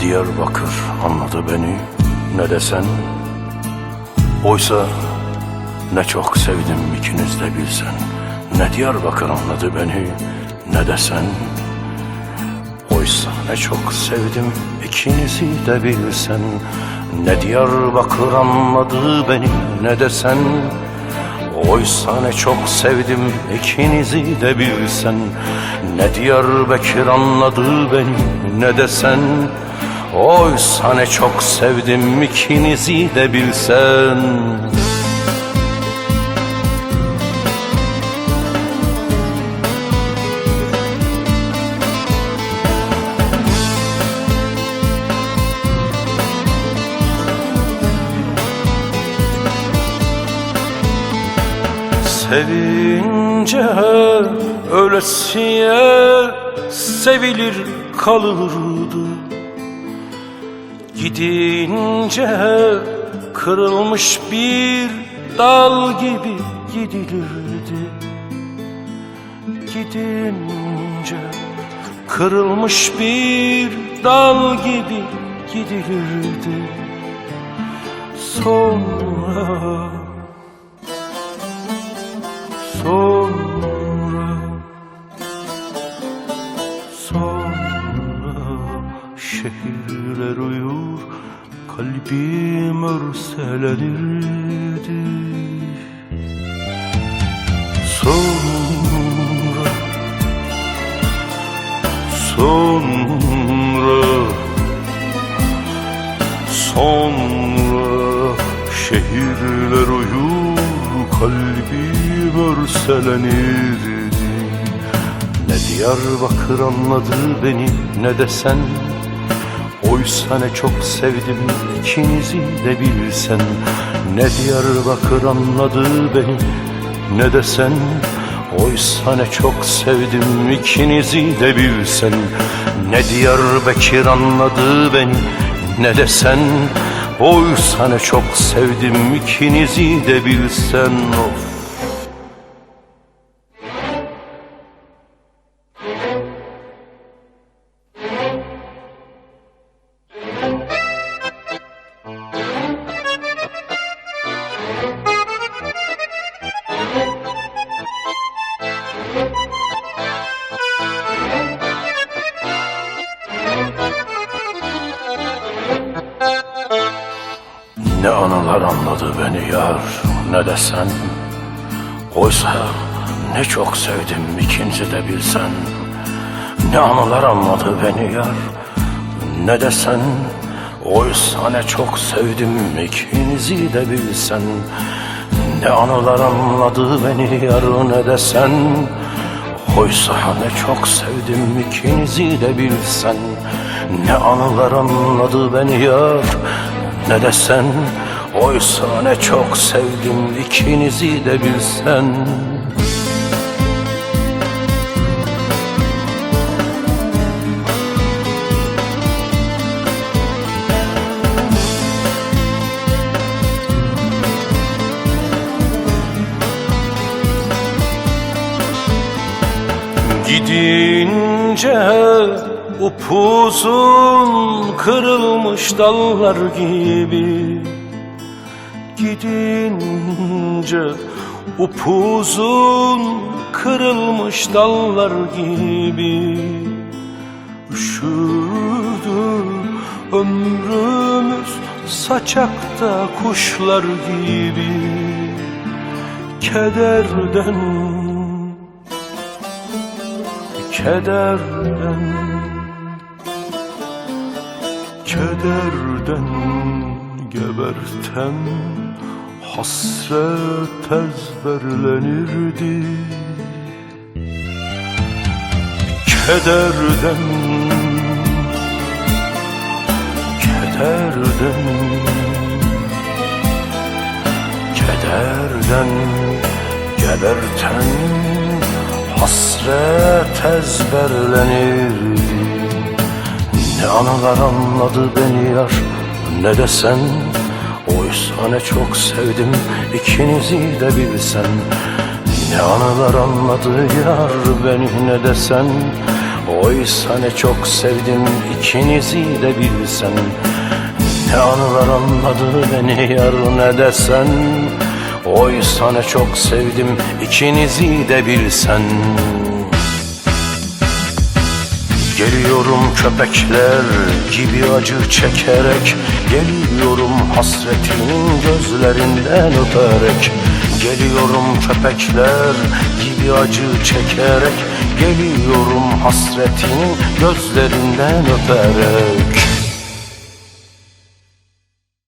Diyarbakır anladı beni. Ne desen? Oysa ne çok sevdim ikiniz de bilsen. Ne Diyarbakır anladı beni ne desen? Oysa ne çok sevdim ikinizi de bilsen. Ne Diyarbakır anladı beni ne desen? Oysa ne çok sevdim ikinizi de bilsen. Ne Diyarbakır anladı beni ne desen Oysa ne çok sevdim ikinizi de bilsen? Sevince ölesiye sevilir kalırdı Gidince kırılmış bir dal gibi gidilirdi. Gidince kırılmış bir dal gibi gidilirdi. Sonra Sonra Şehirler uyur Kalbim örselenirdi Sonra Sonra Sonra Şehirler uyur Kalbim örselenirdi Ne Diyarbakır anladı beni ne desen Oysa ne çok sevdim ikinizi de bilsen. Ne Diyarbakır anladı beni ne desen. Oysa ne çok sevdim ikinizi de bilsen. Ne Diyarbakır anladı beni ne desen. Oysa ne çok sevdim ikinizi de bilsen. Of Ne anılar anladı beni yar ne desen Oysa ne çok sevdim ikinci de bilsen. Ne anılar anladı beni yar ne desen Oysa ne çok sevdim ikinizi de bilsen. Ne anılar anladı beni yar ne desen Oysa ne çok sevdim ikinizi de bilsen. Ne anılar anladı beni yar ne desen Oysa ne çok sevdim ikinizi de bilsen. Gidince upuzun kırılmış dallar gibi. Gidince upuzun kırılmış dallar gibi. Üşüdü ömrümüz saçakta kuşlar gibi. Kederden kederden Kederden geberten hasret ezberlenirdi. Kederden Kederden Kederden geberten hasret ezberlenirdi Ne anılar anladı beni yar ne desen Oysa ne çok sevdim ikinizi de bilsen. Ne anılar anladı yar beni ne desen Oysa ne çok sevdim ikinizi de bilsen. Ne anılar anladı beni yar ne desen Oysa ne çok sevdim ikinizi de bilsen Geliyorum köpekler gibi acı çekerek Geliyorum hasretinin gözlerinden öperek. Geliyorum köpekler gibi acı çekerek Geliyorum hasretinin gözlerinden öperek